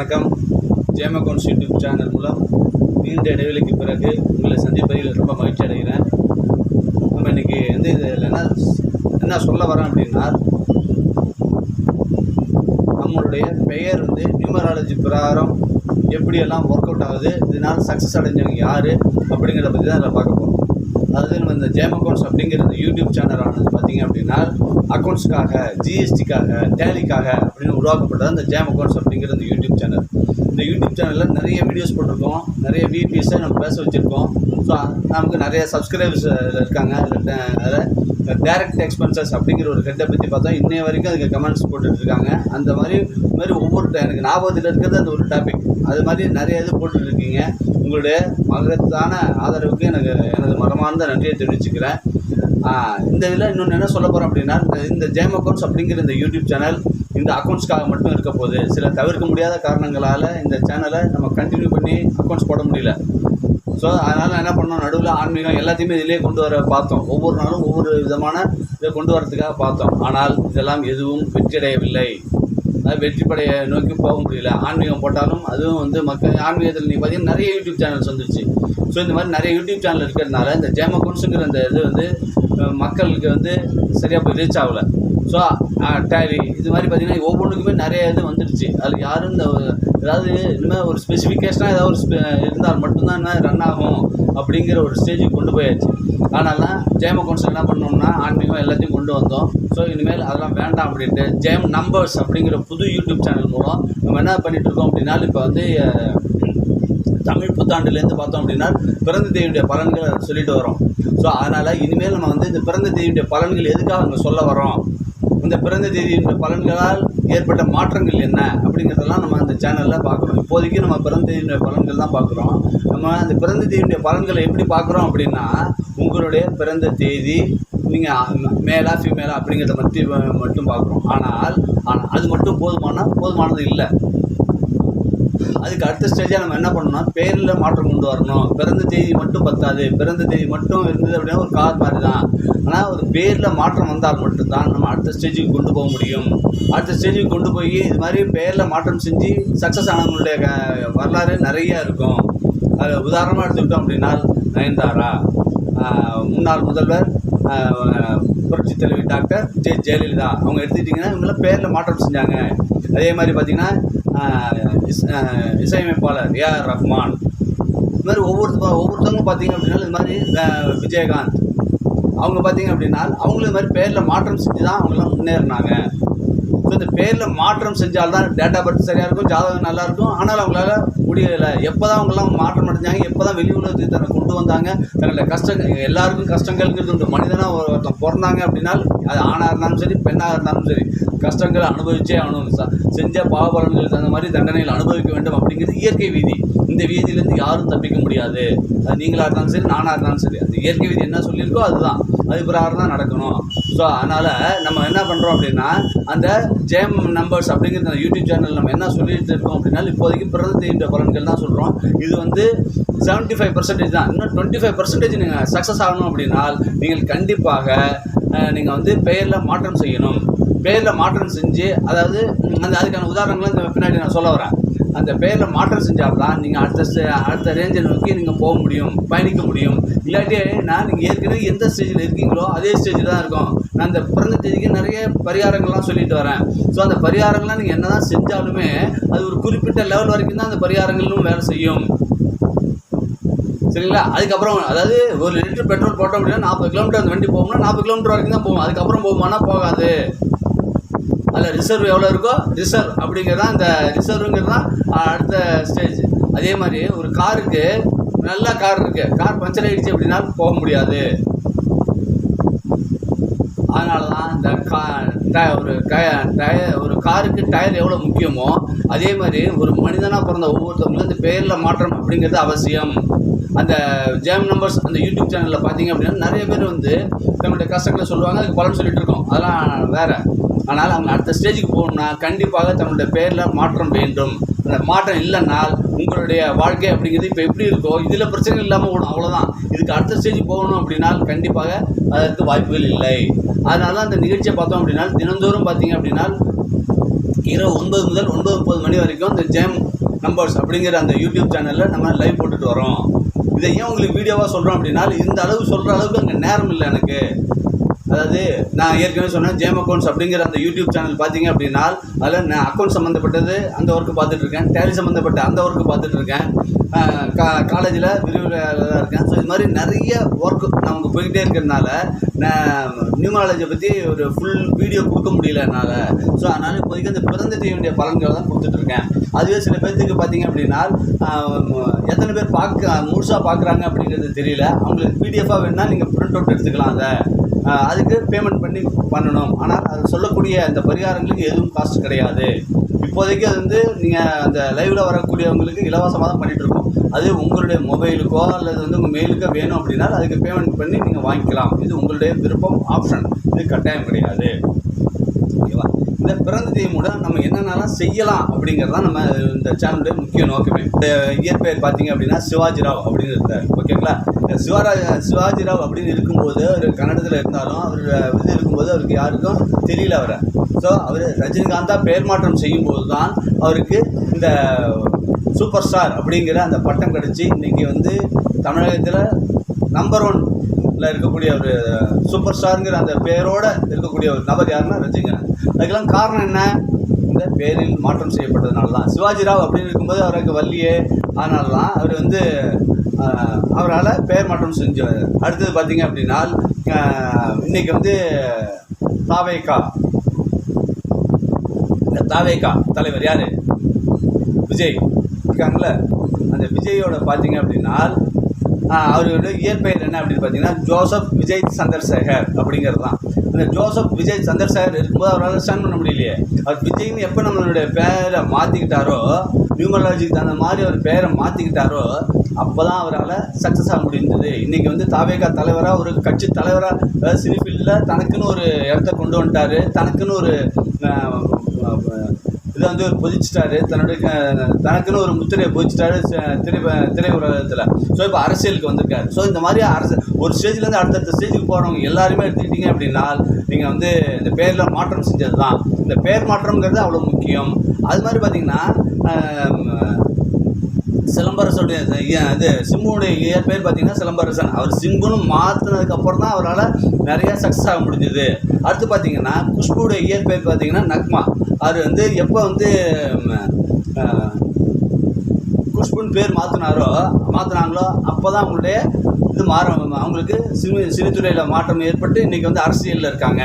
வணக்கம். ஜேமகோன்ஸ் YouTube channel மூலம் நீண்ட இடைவெளிக்கு பிறகு உங்களை சந்திப்பதில் ரொம்ப மகிழ்ச்சி அடைகிறேன். நம்ம இன்னைக்கு வந்து இது என்ன என்ன சொல்ல வரேன் அப்படின்னா நம்மளுடைய பெயர் வந்து நியூமராலஜி பிரகாரம் எப்படியெல்லாம் ஒர்க் அவுட் ஆகுது இதனால் சக்ஸஸ் அடைஞ்சவங்க யார் அப்படிங்கிறத பற்றி தான் இதில் பார்க்க போகிறோம் அதாவது நம்ம இந்த ஜேம் அக்கௌண்ட்ஸ் அப்படிங்கிற இந்த யூடியூப் சேனல் ஆனது பார்த்தீங்க அப்படின்னா அக்கௌண்ட்ஸ்க்காக ஜிஎஸ்டிக்காக டேலிக்காக அப்படின்னு உருவாக்கப்பட்டது அந்த ஜேம் அக்கௌண்ட்ஸ் அப்படிங்கிற இந்த யூடியூப் சேனல் இந்த யூடியூப் சேனலில் நிறைய வீடியோஸ் போட்டிருக்கோம். நிறைய விபிஎஸை நம்ம பேச வச்சுருக்கோம். ஸோ நமக்கு நிறைய சப்ஸ்கிரைபர்ஸ் இருக்காங்க. அதில் டேரக்ட் எக்ஸ்பென்சஸ் அப்படிங்கிற ஒரு ஹெட்டை பற்றி பார்த்தா இன்னைய வரைக்கும் அதுக்கு கமெண்ட்ஸ் போட்டுட்ருக்காங்க அந்த மாதிரி மாதிரி ஒவ்வொரு எனக்கு ஞாபகத்தில் இருக்கிறது அந்த ஒரு டாபிக் அது மாதிரி நிறைய இது போட்டுட்ருக்கீங்க உங்களுடைய மகத்தான ஆதரவுக்கு எனக்கு எனது மரமார்ந்த நன்றியை தெரிவிச்சுக்கிறேன். இந்த இதில் இன்னொன்று என்ன சொல்ல போகிறோம் அப்படின்னா இந்த- இந்த ஜேம் அக்கௌண்ட்ஸ் அப்படிங்கிற இந்த யூடியூப் சேனல் இந்த அக்கௌண்ட்ஸ்க்காக மட்டும் இருக்க போகுது சில தவிர்க்க முடியாத காரணங்களால் இந்த சேனலை நம்ம கண்டினியூ பண்ணி அக்கௌண்ட்ஸ் போட முடியல. ஸோ அதனால் என்ன பண்ணோம்? நடுவில் ஆன்மீகம் எல்லாத்தையுமே இதிலே கொண்டு வர பார்த்தோம். ஒவ்வொரு நாளும் ஒவ்வொரு விதமான இதை கொண்டு வரதுக்காக பார்த்தோம். ஆனால் இதெல்லாம் எதுவும் வெற்றியடையவில்லை. அதாவது வெற்றி நோக்கி போக முடியல. ஆன்மீகம் போட்டாலும் அதுவும் வந்து மக்கள் ஆன்மீகத்தில் நீ பார்த்தீங்கன்னா நிறைய யூடியூப் சேனல்ஸ் வந்துச்சு ஸோ இந்த மாதிரி நிறைய யூடியூப் சேனல் இருக்கிறதுனால இந்த ஜேம் அக்கௌண்ட்ஸுங்கிற அந்த இது வந்து மக்களுக்கு வந்து சரியாக போய் ரீச் ஆகலை. ஸோ டேலி uh, இது மாதிரி பார்த்தீங்கன்னா ஒவ்வொன்றுக்குமே நிறைய இது வந்துடுச்சு. அதில் யாரும் இந்த ஏதாவது இனிமேல் ஒரு ஸ்பெசிஃபிகேஷனாக ஏதாவது ஒரு இருந்தால் மட்டும்தான் என்ன ரன் ஆகும் அப்படிங்கிற ஒரு ஸ்டேஜுக்கு கொண்டு போயாச்சு. அதனால ஜேம் கவுன்சில் என்ன பண்ணோம்னா ஆன்மீகம் எல்லாத்தையும் கொண்டு வந்தோம். ஸோ இனிமேல் அதெல்லாம் வேண்டாம் அப்படின்ட்டு ஜேம் நம்பர்ஸ் அப்படிங்கிற புது யூடியூப் சேனல் மூலம் நம்ம என்ன பண்ணிகிட்டு இருக்கோம் அப்படின்னா இப்போ வந்து தமிழ் புத்தாண்டுலேருந்து பார்த்தோம் அப்படின்னா பிறந்த தேவியுடைய பலன்களை சொல்லிட்டு வரோம். ஸோ அதனால் இனிமேல் நம்ம வந்து இந்த பிறந்த தேவியுடைய பலன்கள் எதுக்காக அங்கே சொல்ல வரோம்? இந்த பிறந்த தேதியுடைய பலன்களால் ஏற்பட்ட மாற்றங்கள் என்ன அப்படிங்கிறதெல்லாம் நம்ம அந்த சேனலில் பார்க்குறோம் இப்போதைக்கு நம்ம பிறந்த தேதியினுடைய பலன்கள் தான் பார்க்குறோம். நம்ம அந்த பிறந்த தேதியினுடைய பலன்களை எப்படி பார்க்குறோம் அப்படின்னா உங்களுடைய பிறந்த தேதி நீங்கள் மேலா ஃபீமேலா அப்படிங்கிறத பற்றி மட்டும் பார்க்குறோம். ஆனால் ஆனால் அது மட்டும் போதுமான போதுமானது இல்லை. அதுக்கு அடுத்த ஸ்டேஜாக நம்ம என்ன பண்ணணும்னா பேரில் மாற்றம் கொண்டு வரணும். பிறந்த தேதி மட்டும் பத்தாது. பிறந்த தேதி மட்டும் இருந்தது அப்படின்னா ஒரு கார் மாதிரி தான் ஆனால் ஒரு பேரில் மாற்றம் வந்தால் மட்டும்தான் நம்ம அடுத்த ஸ்டேஜுக்கு கொண்டு போக முடியும். அடுத்த ஸ்டேஜுக்கு கொண்டு போய் இது மாதிரி பேரில் மாற்றம் செஞ்சு சக்ஸஸ் ஆனவங்களுடைய க- வரலாறு நிறையா இருக்கும். அது உதாரணமாக எடுத்துக்கிட்டோம் அப்படின்னா நயன்தாரா முன்னாள் முதல்வர் புரட்சி தலைவி டாக்டர் ஜெ ஜெயலலிதா. அவங்க எடுத்துக்கிட்டிங்கன்னா இவங்களாம் பேரில் மாற்றம் செஞ்சாங்க. அதே மாதிரி பார்த்திங்கன்னா இஸ்- இசையமைப்பாளர் ஏஆர் ரஹ்மான். இது மாதிரி ஒவ்வொருத்த ஒவ்வொருத்தவங்க பார்த்தீங்க அப்படின்னா இது மாதிரி விஜயகாந்த். அவங்க பார்த்தீங்க அப்படின்னா அவங்களும் இது மாதிரி பேரில் மாற்றம் செஞ்சு தான் அவங்களாம் முன்னேறினாங்க. ஸோ இந்த பேரில் மாற்றம் செஞ்சால்தான் டேட்டா பர்த் சரியாக இருக்கும் ஜாதகம் நல்லா இருக்கும். ஆனால் அவங்களால முடியலை. எப்போ தான் அவங்களாம் மாற்றம் அடைஞ்சாங்க எப்போ தான் வெளி உலகத்துக்கு தன்னை கொண்டு வந்தாங்க தன்னோட கஷ்டங்கள் எல்லாருக்கும் கஷ்டங்கள்ங்கிறது உண்டு. மனிதனாக ஒருத்தன் பிறந்தாங்க அப்படின்னா அது ஆணாக இருந்தாலும் சரி பெண்ணாக இருந்தாலும் சரி கஷ்டங்களை அனுபவிச்சே ஆகணும். ச- செஞ்ச பாவபலன்களுக்கு தகுந்த மாதிரி தண்டனைகள் அனுபவிக்க வேண்டும் அப்படிங்கிறது இயற்கை விதி. இந்த விதியிலேருந்து யாரும் தப்பிக்க முடியாது. அது நீங்களாக இருந்தாலும் சரி நானாக இருந்தாலும் சரி. அந்த இயற்கை விதி என்ன சொல்லியிருக்கோ அதுதான். அது பிரகாரம் தான் நடக்கணும். ஸோ அதனால் நம்ம என்ன பண்ணுறோம் அப்படின்னா அந்த ஜேம் நம்பர்ஸ் அப்படிங்கிற அந்த யூடியூப் சேனல் நம்ம என்ன சொல்லிட்டு இருக்கோம் அப்படின்னா இப்போதைக்கு பிறந்த தேதியுடைய பலன்கள் தான் சொல்கிறோம் இது வந்து செவன்ட்டி ஃபைவ் பர்சன்டேஜ் தான். இன்னும் டுவெண்ட்டி ஃபைவ் பர்சன்டேஜ் நீங்கள் சக்ஸஸ் ஆகணும் அப்படின்னால் நீங்கள் கண்டிப்பாக நீங்கள் வந்து பெயரில் மாற்றம் செய்யணும். பெயரில் மாற்றம் செஞ்சு அதாவது அந்த அதுக்கான உதாரணங்களை இந்த பின்னாடி நான் சொல்ல வரேன். அந்த பெயரில் மாற்றம் செஞ்சால்தான் நீங்கள் அடுத்த அடுத்த ரேஞ்சை நோக்கி நீங்கள் போக முடியும் பயணிக்க முடியும். இல்லாட்டி நான் நீங்கள் ஏற்கனவே எந்த ஸ்டேஜில் இருக்கீங்களோ அதே ஸ்டேஜில் தான் இருக்கும். நான் அந்த பிறந்த தேதிக்கு நிறைய பரிகாரங்கள்லாம் சொல்லிட்டு வரேன். ஸோ அந்த பரிகாரங்கள்லாம் நீங்கள் என்ன தான் செஞ்சாலுமே அது ஒரு குறிப்பிட்ட லெவல் வரைக்கும் தான் அந்த பரிகாரங்களும் வேலை செய்யும். சரிங்களா? அதுக்கப்புறம் அதாவது ஒரு லிட்டர் பெட்ரோல் போட்டோம் அப்படின்னா நாற்பது கிலோமீட்டர் அந்த வண்டி போகும்னா நாற்பது கிலோமீட்டர் வரைக்கும் தான் போகும். அதுக்கப்புறம் போகுமானா போகாது. அதில் ரிசர்வ் எவ்வளோ இருக்கோ ரிசர்வ் அப்படிங்கிறது தான் இந்த ரிசர்வுங்கிறது தான் அடுத்த ஸ்டேஜ் அதே மாதிரி ஒரு காருக்கு நல்ல கார் இருக்கு. கார் பஞ்சர் ஆகிடுச்சு அப்படின்னா போக முடியாது. அதனால தான் இந்த கா டய ஒரு டய டய ஒரு காருக்கு டயர் எவ்வளோ முக்கியமோ அதே மாதிரி ஒரு மனிதனாக பிறந்த ஒவ்வொருத்தவங்களும் இந்த பேரில் மாற்றம் அப்படிங்கிறது அவசியம். அந்த ஜேம் நம்பர்ஸ் அந்த யூடியூப் சேனலில் பார்த்தீங்க அப்படின்னா நிறைய பேர் வந்து நம்மளுடைய கஷ்டங்களை சொல்லுவாங்க அதுக்கு பலன் சொல்லிட்டு இருக்கோம். அதெல்லாம் வேறு. ஆனால் அவங்க அடுத்த ஸ்டேஜுக்கு போகணும்னா கண்டிப்பாக தன்னுடைய பேரில் மாற்றம் வேண்டும். அந்த மாற்றம் இல்லைனால் உங்களுடைய வாழ்க்கை அப்படிங்கிறது இப்போ எப்படி இருக்கோ இதில் பிரச்சனை இல்லாமல் ஓடும். அவ்வளோதான் இதுக்கு அடுத்த ஸ்டேஜ் போகணும் அப்படின்னா கண்டிப்பாக அதற்கு வாய்ப்புகள் இல்லை. அதனால தான் அந்த நிகழ்ச்சியை பார்த்தோம் அப்படின்னா தினந்தோறும் பார்த்தீங்க அப்படின்னா இரவு ஒன்பது முதல் ஒன்பது முப்பது மணி வரைக்கும் இந்த ஜேம் நம்பர்ஸ் அப்படிங்கிற அந்த யூடியூப் சேனலில் நம்ம லைவ் போட்டுட்டு வரோம். இதை ஏன் உங்களுக்கு வீடியோவாக சொல்கிறோம் அப்படின்னா இந்த அளவு சொல்கிற அளவுக்கு அங்கே நேரம் இல்லை எனக்கு. அதாவது நான் ஏற்கனவே சொன்னேன் ஜேம் அக்கௌண்ட்ஸ் அப்படிங்கிற அந்த யூடியூப் சேனல் பார்த்தீங்க அப்படின்னா அதில் நான் அக்கௌண்ட் சம்மந்தப்பட்டது அந்த ஒர்க்கு பார்த்துட்டு இருக்கேன் டேலி சம்மந்தப்பட்ட அந்த ஒர்க்கு பார்த்துட்டு இருக்கேன். கா காலேஜில் விரிவுரையாளராக இருக்கேன். ஸோ இது மாதிரி நிறைய ஒர்க் நமக்கு போய்கிட்டே இருக்கிறதுனால நான் நியூமாலஜியை பற்றி ஒரு ஃபுல் வீடியோ கொடுக்க முடியல என்னால். ஸோ அதனால் இப்போதைக்கு அந்த பிறந்த தேவையுடைய பலன்களை தான் கொடுத்துட்ருக்கேன் அதுவே சில பேர்த்துக்கு பார்த்தீங்க அப்படின்னா எத்தனை பேர் பார்க்க முழுசாக பார்க்குறாங்க அப்படிங்கிறது தெரியல. அவங்களுக்கு பிடிஎஃபாக வேணுன்னா நீங்கள் ப்ரிண்ட் அவுட் எடுத்துக்கலாம் அதை. அதுக்கு பேமெண்ட் பண்ணி பண்ணணும். ஆனால் அது சொல்லக்கூடிய அந்த பரிகாரங்களுக்கு எதுவும் காஸ்ட் கிடையாது. இப்போதைக்கு அது வந்து நீங்கள் அந்த லைவில் வரக்கூடியவங்களுக்கு இலவசமாக தான் பண்ணிகிட்ருக்கோம் அது உங்களுடைய மொபைலுக்கோ அல்லது வந்து உங்கள் மெயிலுக்கோ வேணும் அப்படின்னா அதுக்கு பேமெண்ட் பண்ணி நீங்கள் வாங்கிக்கலாம். இது உங்களுடைய விருப்பம் ஆப்ஷன் இது கட்டாயம் கிடையாது. ஓகேவா? இந்த பிறந்த தேதியோட நம்ம என்னென்னலாம் செய்யலாம் அப்படிங்கிறது தான் நம்ம இந்த சேனலுடைய முக்கிய நோக்கமே. இந்த இயற்பெயர் பார்த்தீங்க அப்படின்னா சிவாஜி ராவ் அப்படின்னு இருந்தார் ஓகேங்களா? சிவராஜ் சிவாஜி ராவ் அப்படின்னு இருக்கும்போது அவர் கன்னடத்தில் இருந்தாலும் அவர் இது இருக்கும்போது அவருக்கு யாருக்கும் தெரியல அவரை. ஸோ அவர் ரஜினிகாந்தா பெயர் மாற்றம் செய்யும்போது தான் அவருக்கு இந்த சூப்பர் ஸ்டார் அப்படிங்கிற அந்த பட்டம் கிடச்சி இன்றைக்கி வந்து தமிழகத்தில் நம்பர் ஒன் இருக்கக்கூடிய ஒரு சூப்பர் ஸ்டாருங்கிற அந்த பேரோட இருக்கக்கூடிய ஒரு நபர் யாருன்னா ரஜினிகாந்த். அதுக்கெல்லாம் காரணம் என்ன? இந்த பேரில் மாற்றம் செய்யப்பட்டதுனால தான் சிவாஜி ராவ் அப்படின்னு இருக்கும்போது அவருக்கு வள்ளியே. அதனால தான் அவர் வந்து அவரால் பெயர் மாற்றம் செஞ்சார் அடுத்தது பார்த்தீங்க அப்படின்னா இன்றைக்கி இன்னைக்கு வந்து தாவேகா. இந்த தாவேகா தலைவர் யார்? விஜய். இருக்காங்கள அந்த விஜயோட பார்த்தீங்க அப்படின்னா அவருடைய இயற்பெயர் என்ன அப்படின்னு பார்த்தீங்கன்னா ஜோசப் விஜய் சந்திரசேகர் அப்படிங்கிறது தான் இந்த ஜோசப் விஜய் சந்திரசேகர் இருக்கும்போது அவரால் ஸ்டாண்ட் பண்ண முடியலையே. அவர் விஜய்னு எப்போ நம்மளுடைய பேரை மாற்றிக்கிட்டாரோ நியூமராலஜிக்கு தகுந்த மாதிரி அவர் பேரை மாற்றிக்கிட்டாரோ அப்போ தான் அவரால் சக்ஸஸ் ஆக முடிந்தது. இன்றைக்கி வந்து தாவேகா தலைவராக ஒரு கட்சி தலைவராக அதாவது சினி ஃபீல்டில் தனக்குன்னு ஒரு இடத்த கொண்டு வந்துட்டார். தனக்குன்னு ஒரு இதை வந்து ஒரு பொதிச்சிட்டாரு. தன்னுடைய தனக்குன்னு ஒரு முத்திரையை பொதிச்சிட்டாரு திரை திரை உலகத்தில். ஸோ இப்போ அரசியலுக்கு வந்திருக்காரு. ஸோ இந்த மாதிரி அரசு ஒரு ஸ்டேஜ்லேருந்து அடுத்தடுத்த ஸ்டேஜுக்கு போகிறவங்க எல்லாருமே எடுத்துக்கிட்டீங்க அப்படின்னா நீங்கள் வந்து இந்த பேரில் மாற்றம் செஞ்சது தான் இந்த பேர் மாற்றம்ங்கிறது அவ்வளோ முக்கியம். அது மாதிரி பார்த்தீங்கன்னா சிலம்பரசனுடைய இது சிம்புனுடைய இயற்பெயர் பார்த்தீங்கன்னா சிலம்பரசன். அவர் சிம்புன்னு மாற்றினதுக்கப்புறம் தான் அவரால் நிறைய சக்ஸஸ் ஆக முடிஞ்சது. அடுத்து பார்த்தீங்கன்னா குஷ்புடைய இயற்பெயர் பார்த்தீங்கன்னா நக்மா. அவர் வந்து எப்போ வந்து குஷ்புன்னு பேர் மாற்றினாரோ மாற்றினாங்களோ அப்போ தான் அவங்களுடைய இது மாற அவங்களுக்கு சிறு சிறுத்துறையில் மாற்றம் ஏற்பட்டு இன்றைக்கி வந்து அரசியலில் இருக்காங்க.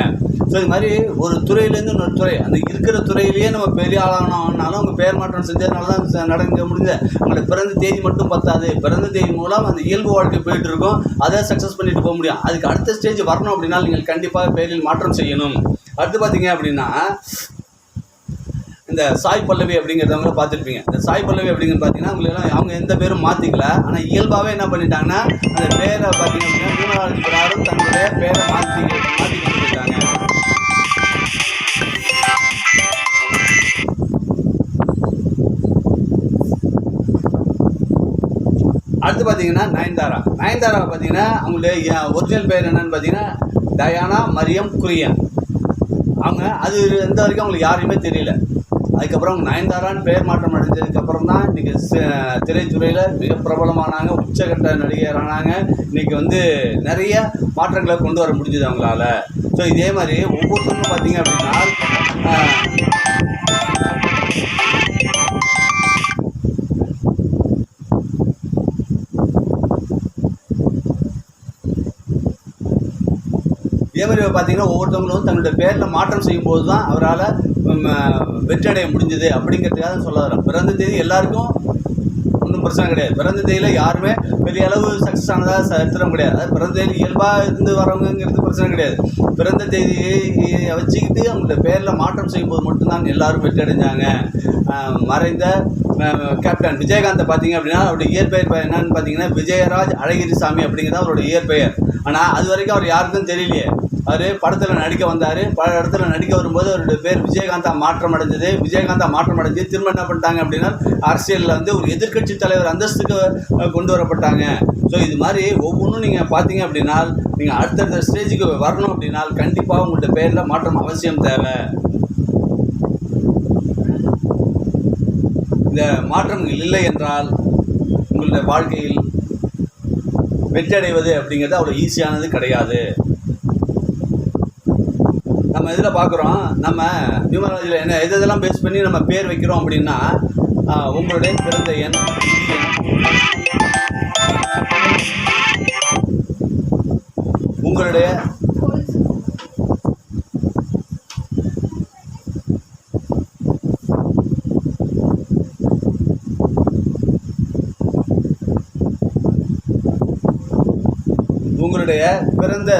ஸோ இது மாதிரி ஒரு துறையிலேருந்து இன்னொரு துறை. அந்த இருக்கிற துறையிலேயே நம்ம பெரிய ஆளாகணும்னாலும் அவங்க பேர் மாற்றம் செஞ்சதுனால தான் நடக்க முடியுது. அவங்களோட பிறந்த தேதி மட்டும் பத்தாது. பிறந்த தேதி மூலம் அந்த இயல்பு வாழ்க்கை போயிட்டு இருக்கும். அதை சக்ஸஸ் பண்ணிட்டு போக முடியும். அதுக்கு அடுத்த ஸ்டேஜ் வரணும் அப்படின்னா நீங்கள் கண்டிப்பாக பேரில் மாற்றம் செய்யணும். அடுத்து பார்த்தீங்க அப்படின்னா இந்த சாய் பல்லவி அப்படிங்கிறதவங்கள பார்த்துருப்பீங்க. இந்த சாய் பல்லவி அப்படிங்கிறது பார்த்தீங்கன்னா அவங்களெல்லாம் அவங்க எந்த பேரும் மாற்றிக்கல ஆனால் இயல்பாகவே என்ன பண்ணிட்டாங்கன்னா அந்த பேரை பார்த்தீங்க அப்படின்னா பிரகாரம் தன்னுடைய பேரை மாற்றி மாற்றி கொடுத்துருக்காங்க அடுத்து பார்த்தீங்கன்னா நயன்தாரா. நயன்தாரா பார்த்தீங்கன்னா அவங்களுடைய ஒரிஜினல் பேர் என்னன்னு பார்த்தீங்கன்னா டயானா மரியம் குரியன். அவங்க அது எந்த வரைக்கும் அவங்களுக்கு யாரையுமே தெரியல. அதுக்கப்புறம் அவங்க நயன்தாரான்னு பெயர் மாற்றம் அடைஞ்சதுக்கப்புறம் தான் இன்றைக்கி திரைத்துறையில் மிக பிரபலமானாங்க உச்சகட்ட நடிகரானாங்க. இன்றைக்கி வந்து நிறைய மாற்றங்களை கொண்டு வர முடிஞ்சது அவங்களால. ஸோ இதே மாதிரி ஒவ்வொருத்தரும் பார்த்தீங்க அப்படின்னா இதே மாதிரி பார்த்தீங்கன்னா ஒவ்வொருத்தவங்களும் தங்களுடைய பேரில் மாற்றம் செய்யும்போது தான் அவரால் வெற்றடைய முடிஞ்சது அப்படிங்கிறதுக்காக சொல்ல வரேன். பிறந்த தேதி எல்லாருக்கும் ஒன்றும் பிரச்சனை கிடையாது. பிறந்த தேதியில் யாருமே பெரிய அளவு சக்ஸஸ் ஆனதாக சரித்திரம் கிடையாது. அதாவது பிறந்த தேதி இயல்பாக இருந்து வரவங்கிறது பிரச்சனை கிடையாது. பிறந்த தேதியை வச்சுக்கிட்டு அவங்களோட பேரில் மாற்றம் செய்யும்போது மட்டும்தான் எல்லோரும் வெற்றியடைஞ்சாங்க மறைந்த கேப்டன் விஜயகாந்தை பார்த்தீங்க அப்படின்னா அவருடைய இயற்பெயர் என்னன்னு பார்த்தீங்கன்னா விஜயராஜ் அழகிரி சாமி அப்படிங்கிறது அவருடைய இயற்பெயர். ஆனால் அது வரைக்கும் அவர் யாருக்கும் தெரியலையே. அவர் படத்தில் நடிக்க வந்தார். பல இடத்துல நடிக்க வரும்போது அவருடைய பேர் விஜயகாந்தா மாற்றம் அடைஞ்சது. விஜயகாந்தா மாற்றம் அடைஞ்சு திரும்ப என்ன பண்ணிட்டாங்க அப்படின்னா அரசியலில் வந்து ஒரு எதிர்க்கட்சி தலைவர் அந்தஸ்துக்கு கொண்டு வரப்பட்டாங்க. ஸோ இது மாதிரி ஒவ்வொன்றும் நீங்கள் பார்த்தீங்க அப்படின்னா நீங்கள் அடுத்தடுத்த ஸ்டேஜுக்கு வரணும் அப்படின்னா கண்டிப்பாக உங்கள்கிட்ட பேரில் மாற்றம் அவசியம் தேவை. இந்த மாற்றங்கள் இல்லை என்றால் உங்களுடைய வாழ்க்கையில் வெற்றி அடைவது அப்படிங்கிறது அவ்வளோ ஈஸியானது கிடையாது. நம்ம இதில் பார்க்குறோம் நம்ம நியூமராலஜியில் என்ன எது இதெல்லாம் பேஸ் பண்ணி நம்ம பேர் வைக்கிறோம் அப்படின்னா உங்களுடைய பிறந்த எண் உங்களுடைய உங்களுடைய பிறந்த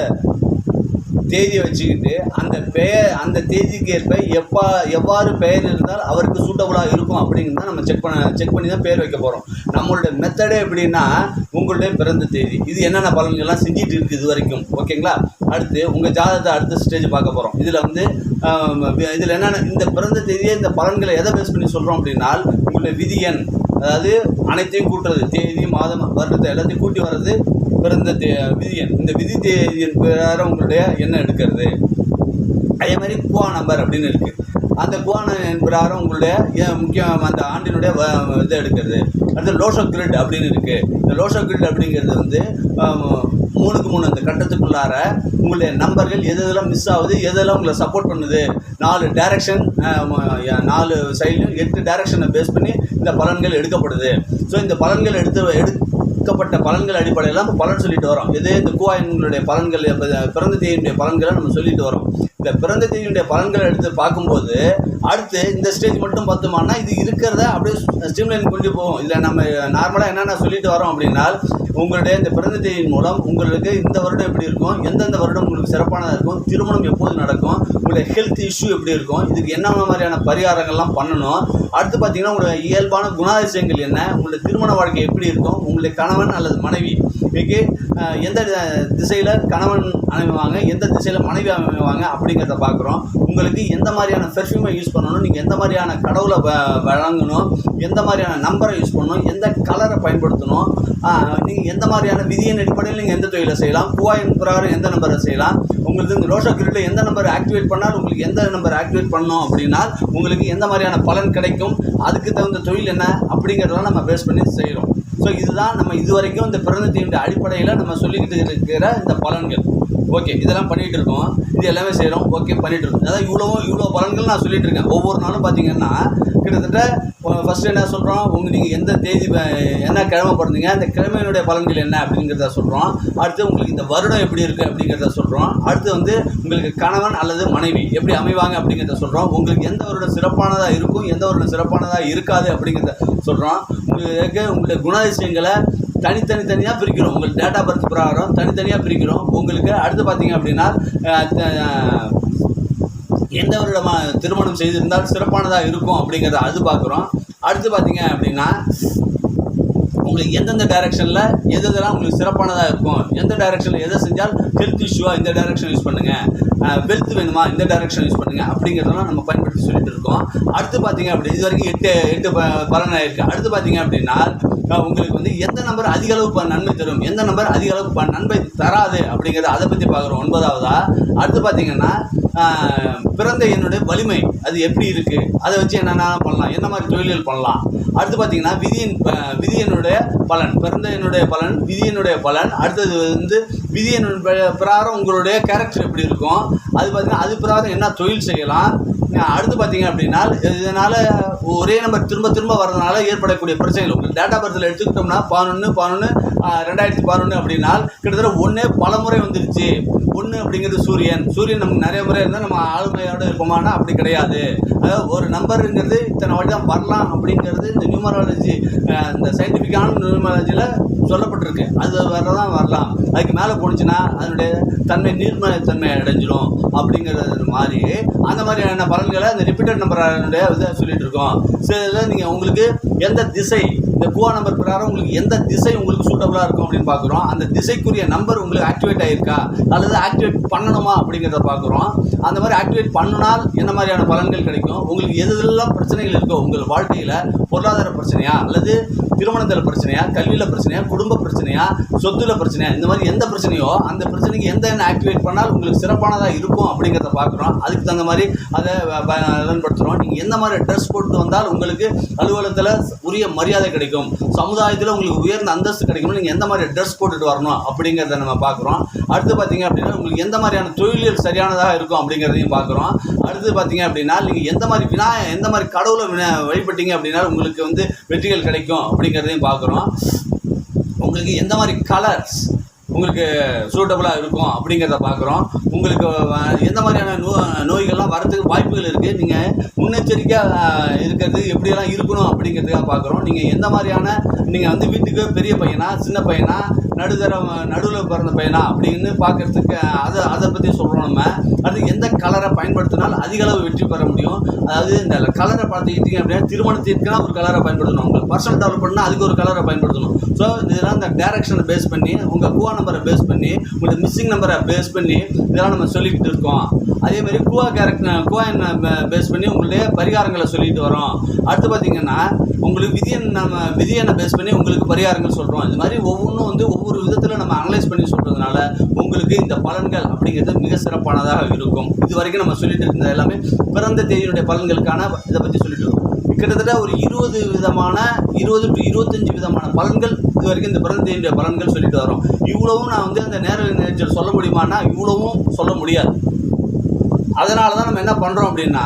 தேதியை வச்சுக்கிட்டு அந்த பெயர் அந்த தேதிக்கு ஏற்ப எப்பா எவ்வாறு பெயர் இருந்தால் அவருக்கு சூட்டபுளாக இருக்கும் அப்படின்னு தான் நம்ம செக் பண்ண செக் பண்ணி தான் பேர் வைக்க போகிறோம் நம்மளுடைய மெத்தடே எப்படின்னா உங்களுடைய பிறந்த தேதி. இது என்னென்ன பலன்கள்லாம் செஞ்சுட்டு இருக்குது இது வரைக்கும்? ஓகேங்களா? அடுத்து உங்கள் ஜாதகத்தை அடுத்த ஸ்டேஜ் பார்க்க போகிறோம் இதில் வந்து இதில் என்னென்ன இந்த பிறந்த தேதியை இந்த பலன்களை எதை பேஸ் பண்ணி சொல்கிறோம் அப்படின்னா உங்களுடைய விதி எண் அதாவது அனைத்தையும் கூட்டுறது. தேதி மாதம் வருடத்தை எல்லாத்தையும் கூட்டி வர்றது பிறந்த தே விதி எண் இந்த விதி தேதியின் பிரகாரம் உங்களுடைய எண்ணம் எடுக்கிறது? அதே மாதிரி குவா நம்பர் அப்படின்னு இருக்குது அந்த குவா எண் பிரகாரம் உங்களுடைய முக்கியம் அந்த ஆண்டினுடைய வ- இதை எடுக்கிறது. அடுத்து லோஷோ கிரிட் அப்படின்னு இருக்குது இந்த லோஷோ கிரிட் அப்படிங்கிறது வந்து மூணுக்கு மூணு அந்த கட்டத்துக்குள்ளார உங்களுடைய நம்பர்கள் எது எதெல்லாம் மிஸ் ஆகுது எதெல்லாம் உங்களை சப்போர்ட் பண்ணுது. நாலு டேரக்ஷன் நாலு சைட்லையும் எட்டு டேரக்ஷனை பேஸ் பண்ணி இந்த பலன்கள் எடுக்கப்படுது. ஸோ இந்த பலன்கள் எடுத்து எடு கொடுக்கப்பட்ட பலன்கள் அடிப்படையில் நம்ம பலன் சொல்லிட்டு வரோம் எது இந்த கூவாயின்களுடைய பலன்கள் பிறந்த தேதியினுடைய பலன்களை நம்ம சொல்லிட்டு வரோம் இந்த பிறந்த தேதியினுடைய பலன்களை எடுத்து பார்க்கும்போது அடுத்து இந்த ஸ்டேஜ் மட்டும் பார்த்தோம்னா இது இருக்கிறத அப்படியே ஸ்ட்ரீம்லைன் கொண்டு போகும். இதில் நம்ம நார்மலாக என்னென்ன சொல்லிட்டு வரோம் அப்படின்னா உங்களுடைய இந்த பிறந்த தேதியின் மூலம் உங்களுக்கு இந்த வருடம் எப்படி இருக்கும் எந்தெந்த வருடம் உங்களுக்கு சிறப்பானதாக இருக்கும் திருமணம் எப்போது நடக்கும் உங்களுடைய ஹெல்த் இஷ்யூ எப்படி இருக்கும் இதுக்கு என்ன மாதிரியான பரிகாரங்கள்லாம் பண்ணணும். அடுத்து பார்த்தீங்கன்னா உங்களுடைய இயல்பான குணாதிசயங்கள் என்ன உங்களுடைய திருமண வாழ்க்கை எப்படி இருக்கும் உங்களுடைய கணவன் அல்லது மனைவி இன்னைக்கு எந்த திசையில் கணவன் அமைவாங்க எந்த திசையில் மனைவி அமைவாங்க அப்படிங்கிறத பார்க்குறோம் உங்களுக்கு எந்த மாதிரியான பெர்ஃப்யூமை யூஸ் பண்ணணும்? நீங்கள் எந்த மாதிரியான கடவுளை வ- வழங்கணும்? எந்த மாதிரியான நம்பரை யூஸ் பண்ணணும்? எந்த கலரை பயன்படுத்தணும்? நீங்கள் எந்த மாதிரியான விதியின் அடிப்படையில் நீங்கள் எந்த தொழிலை செய்யலாம்? குவாயின் பிரகாரம் எந்த நம்பரை செய்யலாம்? உங்களுக்கு இந்த ரோஷா கிரிட்டில் எந்த நம்பர் ஆக்டிவேட் பண்ணால் உங்களுக்கு எந்த நம்பர் ஆக்டிவேட் பண்ணணும் அப்படின்னா உங்களுக்கு எந்த மாதிரியான பலன் கிடைக்கும்? அதுக்கு தகுந்த தொழில் என்ன? அப்படிங்கிறதெல்லாம் நம்ம பேஸ் பண்ணி செய்கிறோம் ஸோ இதுதான் நம்ம இது வரைக்கும் இந்த பிறந்த தீவிர அடிப்படையில் நம்ம சொல்லிக்கிட்டு இருக்கிற இந்த பலன்கள். ஓகே இதெல்லாம் பண்ணிகிட்டு இருக்கோம். இது எல்லாமே செய்கிறோம் ஓகே பண்ணிகிட்டு இருக்கோம். அதாவது இவ்வளோ இவ்வளோ பலன்கள் நான் சொல்லிட்டு இருக்கேன். ஒவ்வொரு நாளும் பார்த்தீங்கன்னா கிட்டத்தட்ட ஃபஸ்ட்டு என்ன சொல்கிறோம் உங்கள் நீங்கள் எந்த தேதி என்ன கிழமை பிறந்தீங்க? அந்த கிழமையினுடைய பலன்கள் என்ன அப்படிங்கிறத சொல்கிறோம் அடுத்து உங்களுக்கு இந்த வருடம் எப்படி இருக்குது அப்படிங்கிறத சொல்கிறோம் அடுத்து வந்து உங்களுக்கு கணவன் அல்லது மனைவி எப்படி அமைவாங்க அப்படிங்கிறத சொல்கிறோம் உங்களுக்கு எந்த வருடம் சிறப்பானதாக இருக்கும்? எந்த வருடம் சிறப்பானதாக இருக்காது அப்படிங்கிறத சொல்கிறோம் உங்களுக்கு உங்களுடைய குணாதிசயங்களை தனித்தனி தனியாக பிரிக்கிறோம் உங்களுக்கு டேட்டா பர்த் பிரகாரம் தனித்தனியாக பிரிக்கிறோம். உங்களுக்கு அடுத்து பார்த்தீங்க அப்படின்னா எந்த ஒரு எந்த வருடமா திருமணம் செய்திருந்தால் சிறப்பானதாக இருக்கும் அப்படிங்கிறத அது பார்க்குறோம். அடுத்து பார்த்தீங்க அப்படின்னா உங்களுக்கு எந்தெந்த டைரக்ஷனில் எது எதெல்லாம் உங்களுக்கு சிறப்பானதாக இருக்கும் எந்த டைரக்ஷனில் எதை செஞ்சால் ஹெல்த் இஷ்யூவாக இந்த டைரக்ஷன் யூஸ் பண்ணுங்கள் வெல்த் வேணுமா இந்த டைரக்ஷன் யூஸ் பண்ணுங்கள் அப்படிங்கிறதெல்லாம் நம்ம பயன்படுத்தி சொல்லிட்டு இருக்கோம். அடுத்து பார்த்தீங்க அப்படி இது வரைக்கும் எட்டு எட்டு ப- பலன் ஆயிருக்கு. அடுத்து பார்த்தீங்க அப்படின்னா உங்களுக்கு வந்து எந்த நம்பர் அதிக அளவு நன்மை தரும்? எந்த நம்பர் அதிக அளவு நன்மை தராது அப்படிங்கிறத அதை பற்றி பார்க்குறோம். ஒன்பதாவதா அடுத்து பார்த்தீங்கன்னா பிறந்த என்னுடைய வலிமை அது எப்படி இருக்குது அதை வச்சு என்னென்ன பண்ணலாம்? என்ன மாதிரி தொழில்கள் பண்ணலாம்? அடுத்து பார்த்தீங்கன்னா விதியின் ப- விதியனுடைய பலன் பிறந்த என்னுடைய பலன் விதியனுடைய பலன் அடுத்தது வந்து விதியனுடைய பிரகாரம் உங்களுடைய கேரக்டர் எப்படி இருக்கும்? அது பார்த்தீங்கன்னா அது பிரகாரம் என்ன தொழில் செய்யலாம்? அடுத்து பார்த்தீங்க அப்படின்னா இதனால் ஒரே நம்பர் திரும்ப திரும்ப வர்றதுனால ஏற்படக்கூடிய பிரச்சனைகள் உங்களுக்கு டேட்டா பர்த்தில் எடுத்துக்கிட்டோம்னா பதினொன்று பதினொன்று ரெண்டாயிரத்தி பதினொன்று அப்படின்னா கிட்டத்தட்ட ஒன்றே பல முறை வந்துருச்சு. ஒன்று அப்படிங்கிறது சூரியன். சூரியன் நமக்கு நிறைய முறை இருந்தால் நம்ம ஆளுமையோட இருப்போமானா அப்படி கிடையாது. அதாவது ஒரு நம்பருங்கிறது இத்தனை வாட்டி தான் வரலாம் அப்படிங்கிறது இந்த நியூமராலஜி இந்த சயின்டிஃபிக்கான நியூமராலஜியில் சொல்லப்பட்டிருக்கு. அது வரதான் வரலாம். அதுக்கு மேலே போணுச்சுன்னா அதனுடைய தன்மை நீர்மலைத்தன்மை அடைஞ்சிடும் அப்படிங்கிறது மாதிரி அந்த மாதிரியான பலன்களை அந்த ரிப்பீட்டட் நம்பர் இதை சொல்லிட்டு இருக்கோம். சரி இதில் நீங்கள் உங்களுக்கு எந்த திசை இந்த குவா நம்பர் பிரகாரம் உங்களுக்கு எந்த திசை உங்களுக்கு சூட்டபுளாக இருக்கும் அப்படின்னு பார்க்குறோம். அந்த திசைக்குரிய நம்பர் உங்களுக்கு ஆக்டிவேட் ஆகிருக்கா அல்லது ஆக்டிவேட் பண்ணணுமா அப்படிங்கிறத பார்க்குறோம். அந்த மாதிரி ஆக்டிவேட் பண்ணினால் என்ன மாதிரியான பலன்கள் கிடைக்கும்? உங்களுக்கு எது எதெல்லாம் பிரச்சனைகள் இருக்கோ உங்கள் வாழ்க்கையில் பொருளாதார பிரச்சனையா அல்லது திருமணத்தில் பிரச்சனையா கல்வியில் பிரச்சனையா குடும்ப பிரச்சனையா சொத்துல பிரச்சனையா இந்த மாதிரி எந்த பிரச்சனையோ அந்த பிரச்சனைக்கு எந்த எண்ணெய் ஆக்டிவேட் பண்ணால் உங்களுக்கு சிறப்பானதாக இருக்கும் அப்படிங்கிறத பார்க்குறோம். அதுக்கு தகுந்த மாதிரி அதை பயன்படுத்துகிறோம் நீங்கள் எந்த மாதிரி ட்ரெஸ் போட்டு வந்தால் உங்களுக்கு அலுவலகத்தில் உரிய மரியாதை கிடைக்கும். சமுதாயத்தில் உங்களுக்கு உயர்ந்த அந்தஸ்து கிடைக்கும் நீங்கள் எந்த மாதிரி ட்ரெஸ் போட்டுட்டு வரணும் அப்படிங்கிறத நம்ம பார்க்குறோம். அடுத்து பார்த்தீங்க அப்படின்னா உங்களுக்கு எந்த மாதிரியான தொழில்கள் சரியானதாக இருக்கும் அப்படிங்கிறதையும் பார்க்குறோம். அடுத்து பார்த்தீங்க அப்படின்னா நீங்கள் எந்த மாதிரி வினா எந்த மாதிரி கடவுளை வினா வழிபட்டீங்க அப்படின்னா உங்களுக்கு வந்து வெற்றிகள் கிடைக்கும் அப்படிங்கிறதையும் பார்க்குறோம். உங்களுக்கு எந்த மாதிரி கலர்ஸ் உங்களுக்கு சூட்டபுளாக இருக்கும் அப்படிங்கிறத பார்க்குறோம். உங்களுக்கு எந்த மாதிரியான நோ நோய்கள்லாம் வரத்துக்கு வாய்ப்புகள் இருக்குது நீங்கள் முன்னெச்சரிக்கையாக இருக்கிறது எப்படியெல்லாம் இருக்கணும் அப்படிங்கிறதுக்காக பார்க்குறோம். நீங்கள் எந்த மாதிரியான நீங்கள் வந்து வீட்டுக்கு பெரிய பையனா சின்ன பையனா நடுதர நடுவில் பிறந்த பையனா அப்படின்னு பார்க்கறதுக்கு அதை அதை பற்றி சொல்கிறோம் நம்ம. அடுத்து எந்த கலரை பயன்படுத்தினால் அதிக அளவு வெற்றி பெற முடியும்? அதாவது இந்த கலரை பார்த்துக்கிட்டீங்க அப்படின்னா திருமணத்திற்குனா ஒரு கலரை பயன்படுத்தணும். உங்களுக்கு பர்சனல் டெவலப்மெண்ட்னா அதுக்கு ஒரு கலரை பயன்படுத்தணும். ஸோ இதெல்லாம் இந்த டேரக்ஷனை பேஸ் பண்ணி உங்கள் குவா நம்பரை பேஸ் பண்ணி உங்களோட மிஸ்ஸிங் நம்பரை பேஸ் பண்ணி இதெல்லாம் நம்ம சொல்லிக்கிட்டு இருக்கோம். அதே மாதிரி குவா கேரக்டர் குவாயின் பேஸ் பண்ணி உங்களுடைய பரிகாரங்களை சொல்லிட்டு வரோம். அடுத்து பார்த்தீங்கன்னா உங்களுக்கு விதியன் நம்ம விதியனை பேஸ் பண்ணி உங்களுக்கு பரிகாரங்கள் சொல்கிறோம் இந்த மாதிரி ஒவ்வொன்றும் வந்து ஒவ்வொரு விதத்தில் நம்ம அனலைஸ் பண்ணி சொல்கிறதுனால உங்களுக்கு இந்த பலன்கள் அப்படிங்கிறது மிக சிறப்பானதாக இருக்கும். இது வரைக்கும் நம்ம சொல்லிட்டு இருந்தது எல்லாமே பிறந்த தேதியினுடைய பலன்களுக்கான இதை பற்றி சொல்லிட்டு இருக்கோம். கிட்டத்தட்ட ஒரு இருபது விதமான இருபது டு இருபத்தஞ்சு விதமான பலன்கள் இது வரைக்கும் இந்த பிறந்ததியுடைய பலன்கள் சொல்லிட்டு வரோம் இவ்வளவும் நான் வந்து அந்த நேர நேச்சர் சொல்ல முடியுமான்னா இவ்வளவும் சொல்ல முடியாது. அதனால தான் நம்ம என்ன பண்ணுறோம் அப்படின்னா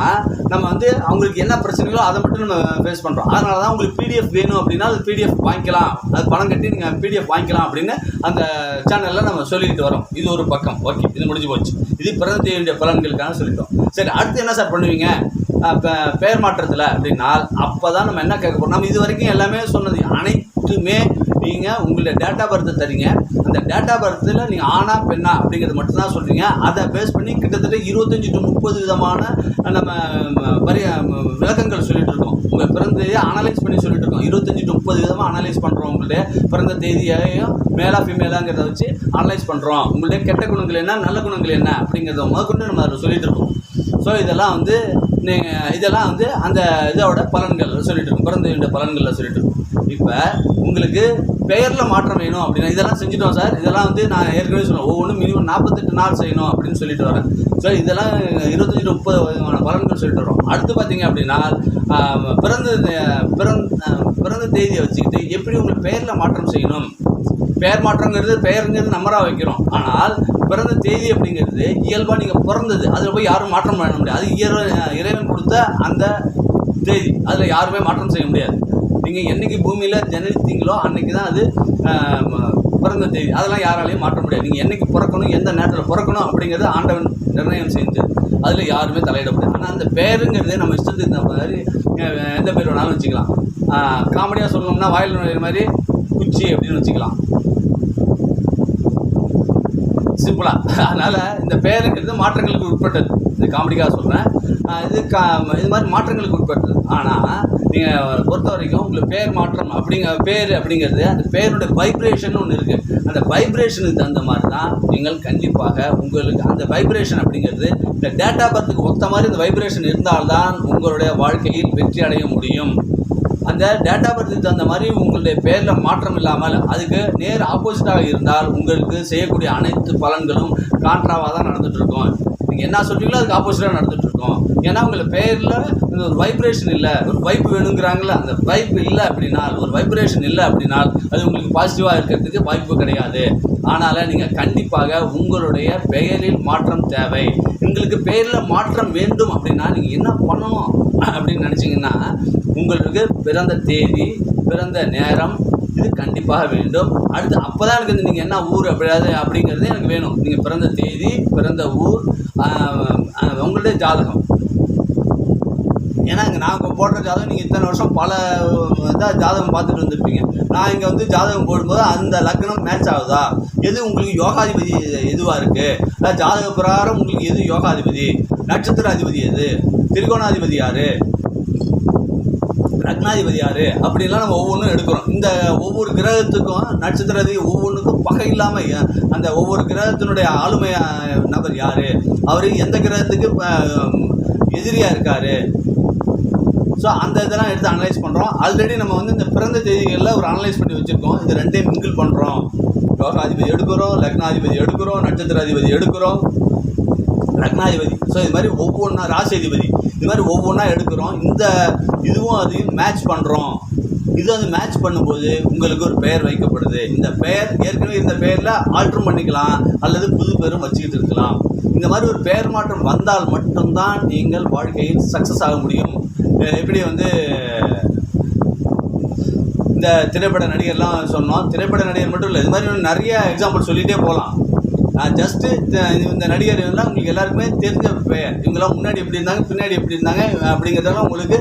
நம்ம வந்து அவங்களுக்கு என்ன பிரச்சனைகளோ அதை மட்டும் நம்ம ஃபேஸ் பண்ணுறோம் அதனால தான் உங்களுக்கு பிடிஎஃப் வேணும் அப்படின்னா அது பிடிஎஃப் வாங்கிக்கலாம். அது பணம் கட்டி நீங்கள் பிடிஎஃப் வாங்கிக்கலாம் அப்படின்னு அந்த சேனலில் நம்ம சொல்லிட்டு வரோம் இது ஒரு பக்கம். ஓகே இது முடிஞ்சு போச்சு. இது பிறந்த தேதியுடைய பலன்களுக்கான சொல்லிட்டோம். சரி அடுத்து என்ன சார் பண்ணுவீங்க? பெயர் மாற்றத்தில் அப்படின்னா அப்போ தான் நம்ம என்ன கேட்க போகிறோம் நம்ம இது வரைக்கும் எல்லாமே சொன்னது அனைத்துமே நீங்கள் உங்களுடைய டேட்டா பர்த்தை தரீங்க. அந்த டேட்டா பர்த்தில் நீங்கள் ஆனா பெண்ணா அப்படிங்கிறது மட்டும்தான் சொல்கிறீங்க அதை பேஸ் பண்ணி கிட்டத்தட்ட இருபத்தஞ்சி டு முப்பது விதமான நம்ம பரிய விளக்கங்கள் சொல்லிட்டு இருக்கோம். உங்கள் பிறந்த தேதியை அனலைஸ் பண்ணி சொல்லிட்டு இருக்கோம். இருபத்தஞ்சி டு முப்பது விதமாக அனலைஸ் பண்ணுறோம் உங்களுடைய பிறந்த தேதியையும் மேலா ஃபீமேலாங்கிறத வச்சு அனலைஸ் பண்ணுறோம் உங்களுடைய கெட்ட குணங்கள் என்ன நல்ல குணங்கள் என்ன அப்படிங்கிறத முதற்கொண்டு நம்ம அதில் சொல்லிட்டு இருக்கோம். ஸோ இதெல்லாம் வந்து இதெல்லாம் வந்து அந்த இதோட பலன்கள் சொல்லிட்டு இருக்கோம். பிறந்த தேதியோட பலன்களில் சொல்லிட்டு இருக்கோம். இப்போ உங்களுக்கு பெயரில் மாற்றம் வேணும் அப்படின்னா இதெல்லாம் செஞ்சுட்டோம் சார். இதெல்லாம் வந்து நான் ஏற்கனவே சொன்னேன். ஒவ்வொன்றும் மினிமம் நாற்பத்தெட்டு நாள் செய்யணும் அப்படின்னு சொல்லிட்டு வரேன். ஸோ இதெல்லாம் இருபத்தஞ்சி முப்பது விதமான பலன்கள் சொல்லிட்டு வரோம். அடுத்து பார்த்தீங்க அப்படின்னா பிறந்த தே- பிறந்த பிறந்த தேதியை வச்சுக்கிட்டு எப்படி உங்களுக்கு பெயரில் மாற்றம் செய்யணும்? பெயர் மாற்றங்கிறது பெயருங்கிறது நம்பராக வைக்கிறோம். ஆனால் பிறந்த தேதி அப்படிங்கிறது இயல்பாக நீங்கள் பிறந்தது. அதில் போய் யாரும் மாற்றம் பண்ண முடியாது. அது இறைவன் இறைவன் கொடுத்த அந்த தேதி. அதில் யாருமே மாற்றம் செய்ய முடியாது. நீங்கள் என்னைக்கு பூமியில் ஜனித்தீங்களோ அன்னைக்கு தான் அது பிறந்த தேதி. அதெல்லாம் யாராலையும் மாற்ற முடியாது. நீங்கள் என்னைக்கு பிறக்கணும் எந்த நேரத்தில் பிறக்கணும் அப்படிங்கிறது ஆண்டவன் நிர்ணயம் செஞ்சு அதில் யாருமே தலையிட முடியாது. ஆனால் அந்த பேருங்கிறதே நம்ம இஷ்டத்துக்கு இந்த மாதிரி எந்த பேர் வேணாலும் வச்சுக்கலாம். காமெடியாக சொல்லணும்னா வாயில் நுழையிற மாதிரி குச்சி அப்படின்னு வச்சுக்கலாம். சிம்பிளாக அதனால் இந்த பேருங்கிறது மாற்றங்களுக்கு உட்பட்டது. இது காமெடிக்காக சொல்கிறேன் இது கா இது மாதிரி மாற்றங்களுக்கு உட்பட்டது. ஆனால் நீங்கள் பொறுத்த வரைக்கும் உங்களுக்கு பேர் மாற்றம் அப்படிங்கிற பேர் அப்படிங்கிறது அந்த பேருடைய வைப்ரேஷன் ஒன்று இருக்குது அந்த வைப்ரேஷனுக்கு தகுந்த மாதிரி தான் நீங்கள் கண்டிப்பாக உங்களுக்கு அந்த வைப்ரேஷன் அப்படிங்கிறது இந்த டேட்டா பர்த்துக்கு ஒத்த மாதிரி இந்த வைப்ரேஷன் இருந்தால்தான் உங்களுடைய வாழ்க்கையில் வெற்றி அடைய முடியும். அந்த டேட்டா பர்த்துக்கு தகுந்த மாதிரி உங்களுடைய பேரில் மாற்றம் இல்லாமல் அதுக்கு நேர் ஆப்போசிட்டாக இருந்தால் உங்களுக்கு செய்யக்கூடிய அனைத்து பலன்களும் கான்ட்ராவாக தான் நடந்துகிட்ருக்கும் நீங்கள் என்ன சொல்கிறீங்களோ அதுக்கு ஆப்போசிட்டாக நடந்துகிட்ருக்கோம் இருக்கும். ஏன்னா உங்களை பேரில் இந்த ஒரு வைப்ரேஷன் இல்லை ஒரு வைப் வேணுங்கிறாங்களே அந்த வைப் இல்லை அப்படின்னா ஒரு வைப்ரேஷன் இல்லை அப்படின்னா அது உங்களுக்கு பாசிட்டிவாக இருக்கிறதுக்கு வாய்ப்பு கிடையாது. ஆனால் நீங்கள் கண்டிப்பாக உங்களுடைய பெயரில் மாற்றம் தேவை. உங்களுக்கு பெயரில் மாற்றம் வேண்டும் அப்படின்னா நீங்கள் என்ன பண்ணணும் அப்படின்னு நினச்சிங்கன்னா உங்களுக்கு பிறந்த தேதி பிறந்த நேரம் இது கண்டிப்பாக வேண்டும். அடுத்து அப்போ தான் எனக்கு நீங்கள் என்ன ஊர் அப்படியாவது அப்படிங்கிறது எனக்கு வேணும். நீங்கள் பிறந்த தேதி பிறந்த ஊர் ஆஹ், உங்களுடைய ஜாதகம். ஏன்னா இங்கே நான் போடுற ஜாதகம் நீங்கள் இத்தனை வருஷம் பல இதாக ஜாதகம் பார்த்துட்டு வந்துருப்பீங்க. நான் இங்கே வந்து ஜாதகம் போடும்போது அந்த லக்னம் மேட்ச் ஆகுதா? எது உங்களுக்கு யோகாதிபதி எதுவாக இருக்குது ஜாதக பிரகாரம் உங்களுக்கு எது யோகாதிபதி? நட்சத்திர அதிபதி எது? திரிகோணாதிபதி யார்? லக்னாதிபதி யாரு? அப்படிலாம் நம்ம ஒவ்வொன்றும் எடுக்கிறோம். இந்த ஒவ்வொரு கிரகத்துக்கும் நட்சத்திரதி ஒவ்வொன்றுக்கும் பகை இல்லாமல் அந்த ஒவ்வொரு கிரகத்தினுடைய ஆளுமை நபர் யாரு? அவர் எந்த கிரகத்துக்கு எதிரியாக இருக்கார் இருக்காரு? ஸோ அந்த இதெல்லாம் எடுத்து அனலைஸ் பண்ணுறோம் ஆல்ரெடி நம்ம வந்து இந்த பிறந்த தேதிகளில் ஒரு அனலைஸ் பண்ணி வச்சுருக்கோம். இது ரெண்டையும் மிங்கிள் பண்ணுறோம் யோகாதிபதி எடுக்கிறோம் லக்னாதிபதி எடுக்கிறோம் நட்சத்திராதிபதி எடுக்கிறோம். லக்னாதிபதி. ஸோ இது மாதிரி ஒவ்வொன்றா ராசி இது மாதிரி ஒவ்வொன்றா எடுக்கிறோம். இந்த இதுவும் அதையும் மேட்ச் பண்ணுறோம் இது வந்து மேட்ச் பண்ணும்போது உங்களுக்கு ஒரு பெயர் வைக்கப்படுது. இந்த பெயர் ஏற்கனவே இந்த பெயரில் ஆல்ட்ரும் பண்ணிக்கலாம். அல்லது புது பெயரும் வச்சுக்கிட்டு இருக்கலாம். இந்த மாதிரி ஒரு பெயர் மாற்றம் வந்தால் மட்டும்தான் நீங்கள் வாழ்க்கையில் சக்ஸஸ் ஆக முடியும். எப்படி வந்து இந்த திரைப்பட நடிகர்லாம் சொன்னோம். திரைப்பட நடிகர் மட்டும் இல்லை இது மாதிரி நிறைய எக்ஸாம்பிள் சொல்லிகிட்டே போகலாம். ஜஸ்ட்டு இந்த நடிகர் எல்லாம் உங்களுக்கு எல்லாருக்குமே தெரிஞ்ச பெயர். இவங்கெல்லாம் முன்னாடி எப்படி இருந்தாங்க பின்னாடி எப்படி இருந்தாங்க அப்படிங்கிறதெல்லாம் உங்களுக்கு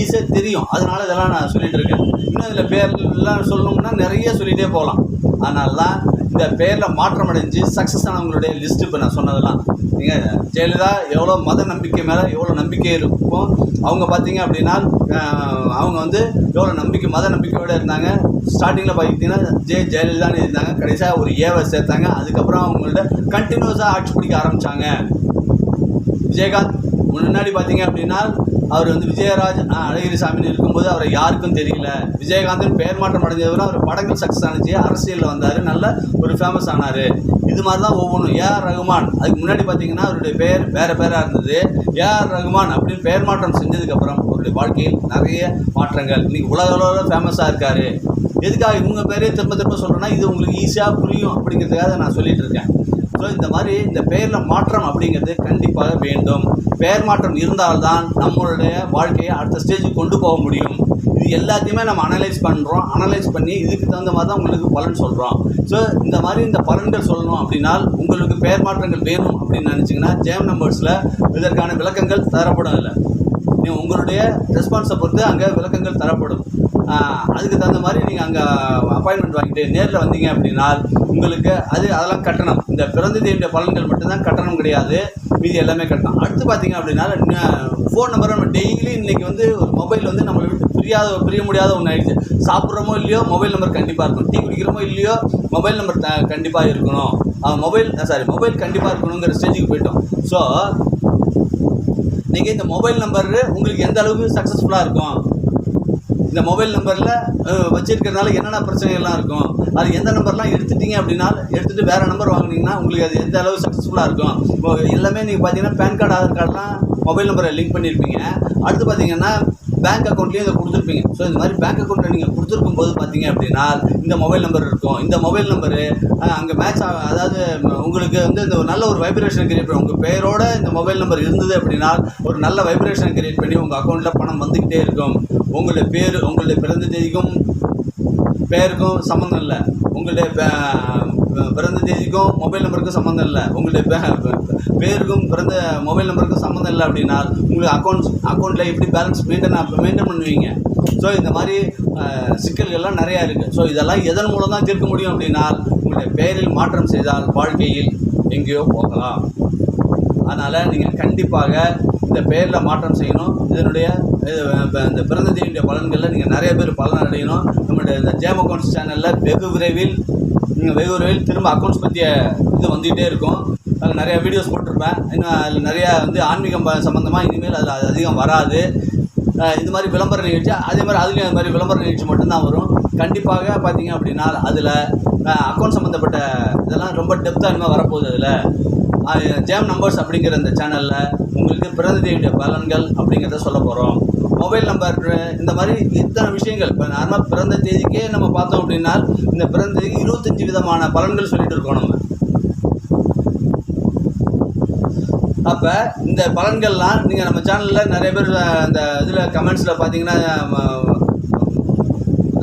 ஈஸியாக தெரியும். அதனால இதெல்லாம் நான் சொல்லிட்டு இருக்கேன். இன்னும் இதில் பேர்லாம் சொல்லணும்னா நிறைய சொல்லிகிட்டே போகலாம். அதனால தான் இந்த பேரில் மாற்றம் அடைஞ்சு சக்ஸஸ் ஆனவங்களுடைய லிஸ்ட்டு இப்போ நான் சொன்னதெல்லாம். நீங்கள் ஜெயலலிதா எவ்வளோ மத நம்பிக்கை மேலே எவ்வளோ நம்பிக்கை இருக்கும்? அவங்க பார்த்தீங்க அப்படின்னா அவங்க வந்து எவ்வளோ நம்பிக்கை மத நம்பிக்கையோடு இருந்தாங்க. ஸ்டார்டிங்கில் பார்த்தீங்கன்னா ஜெய ஜெயலலிதான்னு இருந்தாங்க. கடைசியாக ஒரு ஏவை சேர்த்தாங்க. அதுக்கப்புறம் அவங்கள்ட்ட கண்டினியூஸாக ஆட்சி பிடிக்க ஆரம்பித்தாங்க விஜயகாந்த் முன்னாடி பார்த்தீங்க அப்படின்னா அவர் வந்து விஜயராஜ் அழகிரி சாமின்னு இருக்கும்போது அவரை யாருக்கும் தெரியல. விஜயகாந்தன் பெயர் மாற்றம் அடைஞ்சவர் அவர் படங்கள் சக்ஸஸ் ஆனிச்சு அரசியலில் வந்தார். நல்ல ஒரு ஃபேமஸ் ஆனார். இது மாதிரி தான் ஒவ்வொன்றும் ஏஆர் ரகுமான் அதுக்கு முன்னாடி பார்த்தீங்கன்னா அவருடைய பெயர் வேறு பேராக இருந்தது. ஏஆர் ரகுமான் அப்படின்னு பெயர் மாற்றம் செஞ்சதுக்கப்புறம் அவருடைய வாழ்க்கையில் நிறைய மாற்றங்கள். இன்றைக்கி உலக அளவில் ஃபேமஸாக இருக்கார். எதுக்காக இவங்க பேரே திரும்ப திரும்ப சொல்கிறேன்னா இது உங்களுக்கு ஈஸியாக புரியும் அப்படிங்கிறதுக்காக நான் சொல்லிகிட்டு இருக்கேன். ஸோ இந்த மாதிரி இந்த பெயரில் மாற்றம் அப்படிங்கிறது கண்டிப்பாக வேண்டும். பெயர் மாற்றம் இருந்தால்தான் நம்மளுடைய வாழ்க்கையை அடுத்த ஸ்டேஜுக்கு கொண்டு போக முடியும். இது எல்லாத்தையுமே நம்ம அனலைஸ் பண்ணுறோம் அனலைஸ் பண்ணி இதுக்கு தகுந்த மாதிரி தான் உங்களுக்கு பலன் சொல்கிறோம் ஸோ இந்த மாதிரி இந்த பலன்கள் சொல்லணும் அப்படின்னா உங்களுக்கு பெயர் மாற்றங்கள் வேணும் அப்படின்னு நினச்சிங்கன்னா ஜேம் நம்பர்ஸில் இதற்கான விளக்கங்கள் தரப்படும் இல்லை நீ உங்களுடைய ரெஸ்பான்ஸை பொறுத்து அங்கே விளக்கங்கள் தரப்படும். அதுக்கு தகுந்த மாதிரி நீங்கள் அங்கே அப்பாயின்மெண்ட் வாங்கிட்டு நேரில் வந்தீங்க அப்படின்னா உங்களுக்கு அது அதெல்லாம் கட்டணம். இந்த பிறந்த தேதியுடைய பலன்கள் மட்டும்தான் கட்டணம் கிடையாது. மீதி எல்லாமே கட்டணம். அடுத்து பார்த்தீங்க அப்படின்னா ஃபோன் நம்பரை நம்ம டெய்லி இன்றைக்கி வந்து ஒரு மொபைல் வந்து நம்மளை விட்டு பிரியாத பிரிய முடியாத ஒன்று ஆயிடுச்சு. சாப்பிட்றோமோ இல்லையோ மொபைல் நம்பர் கண்டிப்பாக இருக்கும் டீ குடிக்கிறோமோ இல்லையோ மொபைல் நம்பர் த கண்டிப்பாக இருக்கணும். மொபைல் சாரி மொபைல் கண்டிப்பாக இருக்கணுங்கிற ஸ்டேஜுக்கு போயிட்டோம். ஸோ நீங்கள் இந்த மொபைல் நம்பர் உங்களுக்கு எந்த அளவுக்கு சக்ஸஸ்ஃபுல்லாக இருக்கும்? இந்த மொபைல் நம்பரில் வச்சிருக்கிறதுனால என்னென்ன பிரச்சனைகள்லாம் இருக்கும்? அது எந்த நம்பர்லாம் எடுத்துட்டீங்க அப்படின்னா எடுத்துகிட்டு வேறு நம்பர் வாங்குனீங்கன்னா உங்களுக்கு அது எந்த அளவு சக்ஸஸ்ஃபுல்லாக இருக்கும்? இப்போ எல்லாமே நீங்கள் பார்த்தீங்கன்னா பேன் கார்டு ஆதார் கார்டெலாம் மொபைல் நம்பரை லிங்க் பண்ணியிருப்பீங்க அடுத்து பார்த்தீங்கன்னா பேங்க் அக்கௌண்ட்லேயும் இதை கொடுத்துருப்பீங்க. ஸோ இந்த மாதிரி பேங்க் அக்கௌண்ட்டில் நீங்கள் கொடுத்துருக்கும் போது பார்த்தீங்க அப்படின்னா இந்த மொபைல் நம்பர் இருக்கும். இந்த மொபைல் நம்பரு அங்கே மேட்ச் ஆக அதாவது உங்களுக்கு வந்து இந்த ஒரு நல்ல ஒரு வைப்ரேஷன் கிரியேட் பண்ணி உங்கள் பேரோட இந்த மொபைல் நம்பர் இருந்தது அப்படின்னா ஒரு நல்ல வைப்ரேஷன் கிரியேட் பண்ணி உங்கள் அக்கௌண்ட்டில் பணம் வந்துக்கிட்டே இருக்கும். உங்களுடைய பேர் உங்களுடைய பிறந்த தேதிக்கும் பேருக்கும் சம்மந்தம் இல்லை. உங்களுடைய பே- பிறந்த தேதிக்கும் மொபைல் நம்பருக்கும் சம்மந்தம் இல்லை. உங்களுடைய பேருக்கும் பிறந்த மொபைல் நம்பருக்கும் சம்மந்தம் இல்லை அப்படின்னா உங்களுக்கு அக்கௌண்ட்ஸ் அக்கௌண்ட்டில் எப்படி பேலன்ஸ் மெயின்டைன் மெயின்டைன் பண்ணுவீங்க? ஸோ இந்த மாதிரி சிக்கல்கள்லாம் நிறையா இருக்குது ஸோ இதெல்லாம் எதன் மூலம் தான் தீர்க்க முடியும் அப்படின்னா உங்களுடைய பெயரில் மாற்றம் செய்தால் வாழ்க்கையில் எங்கேயோ போகலாம். அதனால் நீங்கள் கண்டிப்பாக இந்த பெயரில் மாற்றம் செய்யணும். இதனுடைய இந்த பிறந்த தேதியுடைய பலன்களில் நீங்கள் நிறைய பேர் பலன் அடையணும். நம்மளுடைய இந்த ஜேம் அக்கௌண்ட்ஸ் சேனலில் வெகு விரைவில் வெகு விரைவில் திரும்ப அக்கௌண்ட்ஸ் பற்றிய இது வந்துகிட்டே இருக்கும். அதில் நிறைய வீடியோஸ் போட்டிருப்பேன். இன்னும் அதில் நிறையா வந்து ஆன்மீகம் ப- சம்மந்தமாக இனிமேல் அதில் அது அதிகம் வராது. இது மாதிரி விளம்பர நிகழ்ச்சி அதே மாதிரி அதுலேயும் அது மாதிரி விளம்பர நிகழ்ச்சி மட்டும்தான் வரும். கண்டிப்பாக பார்த்தீங்க அப்படின்னா அதில் அக்கௌண்ட் சம்மந்தப்பட்ட இதெல்லாம் ரொம்ப டெப்த்தாக இனிமேல் வரப்போகுது அதில். ஜேம் நம்பர்ஸ் அப்படிங்கிற இந்த சேனலில் உங்களுக்கு பிறந்த பலன்கள் அப்படிங்கிறத சொல்ல போகிறோம் மொபைல் நம்பர் இந்த மாதிரி இத்தனை விஷயங்கள் இப்போ நார்மலாக பிறந்த தேதிக்கே நம்ம பார்த்தோம் அப்படின்னா இந்த பிறந்த தேதிக்கு இருபத்தஞ்சி விதமான பலன்கள் சொல்லிட்டு இருக்கோம் நம்ம. அப்போ இந்த பலன்கள்லாம் நீங்கள் நம்ம சேனலில் நிறைய பேர் அந்த இதில் கமெண்ட்ஸில் பார்த்தீங்கன்னா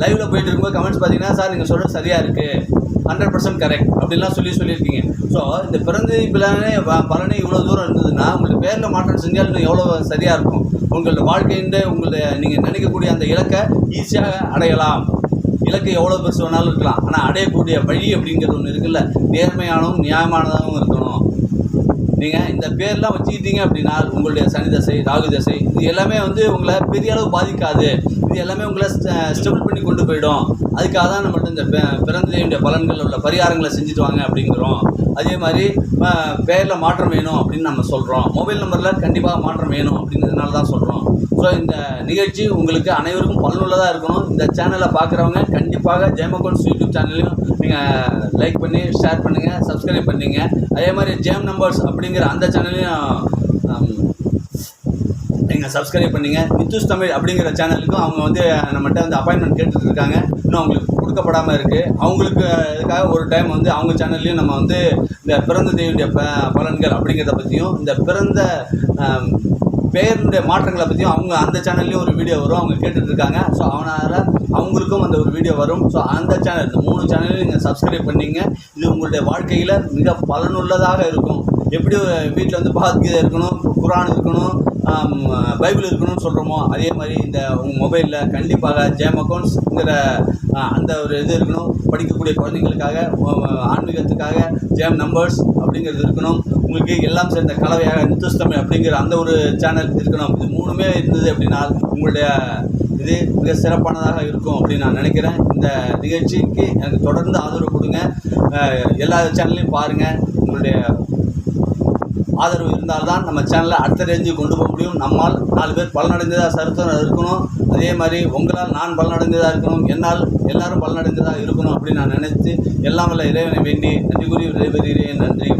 லைவில் போயிட்டு இருக்கும்போது கமெண்ட்ஸ் பார்த்தீங்கன்னா சார் நீங்கள் சொல்கிறது சரியாக இருக்குது ஹண்ட்ரட் பர்சன்ட் கரெக்ட் அப்படின்லாம் சொல்லி சொல்லியிருக்கீங்க. ஸோ இந்த பிறந்த பலனே பலனே இவ்வளோ தூரம் இருந்ததுன்னா உங்களுக்கு பேரில் மாற்றம் செஞ்சால் இன்னும் எவ்வளோ சரியாக இருக்கும்? உங்களோட வாழ்க்கைன்ற உங்களுடைய நீங்கள் நினைக்கக்கூடிய அந்த இலக்கை ஈஸியாக அடையலாம். இலக்கு எவ்வளோ பெருசு வேணாலும் இருக்கலாம். ஆனால் அடையக்கூடிய வழி அப்படிங்கிறது ஒன்று இருக்குல்ல. நேர்மையானவும் நியாயமானதாகவும் இருக்கும் நீங்கள் இந்த பேர்லாம் வச்சுக்கிட்டீங்க அப்படின்னா உங்களுடைய சனி தசை ராகு தசை இது எல்லாமே வந்து உங்களை பெரிய அளவு பாதிக்காது. இது எல்லாமே உங்களை ஸ்டெபிள் பண்ணி கொண்டு போயிடும். அதுக்காக தான் நம்மள்ட்ட இந்த பிறந்ததையுடைய பிறந்த பலன்கள் உள்ள பரிகாரங்களை செஞ்சுட்டு வாங்க அப்படிங்கிறோம். அதே மாதிரி பேரில் மாற்றம் வேணும் அப்படின்னு நம்ம சொல்கிறோம் மொபைல் நம்பரில் கண்டிப்பாக மாற்றம் வேணும் அப்படிங்கிறதுனால தான் சொல்கிறோம் ஸோ இந்த நிகழ்ச்சி உங்களுக்கு அனைவருக்கும் பலனுள்ளதாக இருக்கணும். இந்த சேனலை பார்க்குறவங்க கண்டிப்பாக ஜெயமகோன்ஸ் யூடியூப் சேனலையும் நீங்கள் லைக் பண்ணி ஷேர் பண்ணுங்கள் சப்ஸ்கிரைப் பண்ணுங்க. அதே மாதிரி ஜேம் நம்பர்ஸ் அப்படிங்கிற அந்த சேனலையும் நீங்கள் சப்ஸ்கிரைப் பண்ணீங்க. நித்துஸ் தமிழ் அப்படிங்கிற சேனலுக்கும் அவங்க வந்து நம்மகிட்ட வந்து அப்பாயின்மெண்ட் கேட்டுட்டு இருக்காங்க இன்னும் அவங்களுக்கு கொடுக்கப்படாமல் இருக்குது அவங்களுக்கு இதுக்காக ஒரு டைம் வந்து அவங்க சேனல்லையும் நம்ம வந்து இந்த பிறந்த தேவியுடைய ப பலன்கள் அப்படிங்கிறத பற்றியும் இந்த பிறந்த பேருடைய மாற்றங்களை பற்றியும் அவங்க அந்த சேனல்லையும் ஒரு வீடியோ வரும். அவங்க கேட்டுட்டு இருக்காங்க ஸோ அவனால் அவங்களுக்கும் அந்த ஒரு வீடியோ வரும். ஸோ அந்த சேனல் இந்த மூணு சேனலையும் நீங்கள் சப்ஸ்கிரைப் பண்ணிங்க. இது உங்களுடைய வாழ்க்கையில் மிக பலனுள்ளதாக இருக்கும். எப்படி வீட்டில் வந்து பகவத்கீதை இருக்கணும் குரான் இருக்கணும் பைபிள் இருக்கணும்னு சொல்கிறோமோ அதே மாதிரி இந்த உங்கள் மொபைலில் கண்டிப்பாக ஜேம் அக்கௌண்ட்ஸுங்கிற அந்த ஒரு இது இருக்கணும். படிக்கக்கூடிய குழந்தைங்களுக்காக ஆன்மீகத்துக்காக ஜேம் நம்பர்ஸ் அப்படிங்கிறது இருக்கணும். உங்களுக்கு எல்லாம் சேர்ந்த கலவையாக நித்துஸ்தமி அப்படிங்கிற அந்த ஒரு சேனல் இருக்கணும். இது மூணுமே இருந்தது அப்படின்னா உங்களுடைய இது மிக சிறப்பானதாக இருக்கும் அப்படின்னு நான் நினைக்கிறேன். இந்த நிகழ்ச்சிக்கு எனக்கு தொடர்ந்து ஆதரவு கொடுங்க. எல்லா சேனல்லையும் பாருங்கள் உங்களுடைய ஆதரவு இருந்தால்தான் நம்ம சேனலை அடுத்த ரேஞ்சுக்கு கொண்டு போக முடியும். நம்மால் நாலு பேர் பலனடைந்ததாக சரித்திரம் இருக்கணும். அதே மாதிரி உங்களால் நான் பலனடைந்ததாக இருக்கணும். என்னால் எல்லாரும் பலனடைந்ததாக இருக்கணும் அப்படின்னு நான் நினைத்து எல்லாம் வல்ல இறைவனை வேண்டி நன்றி கூறி விடைபெறுகிறேன். நன்றி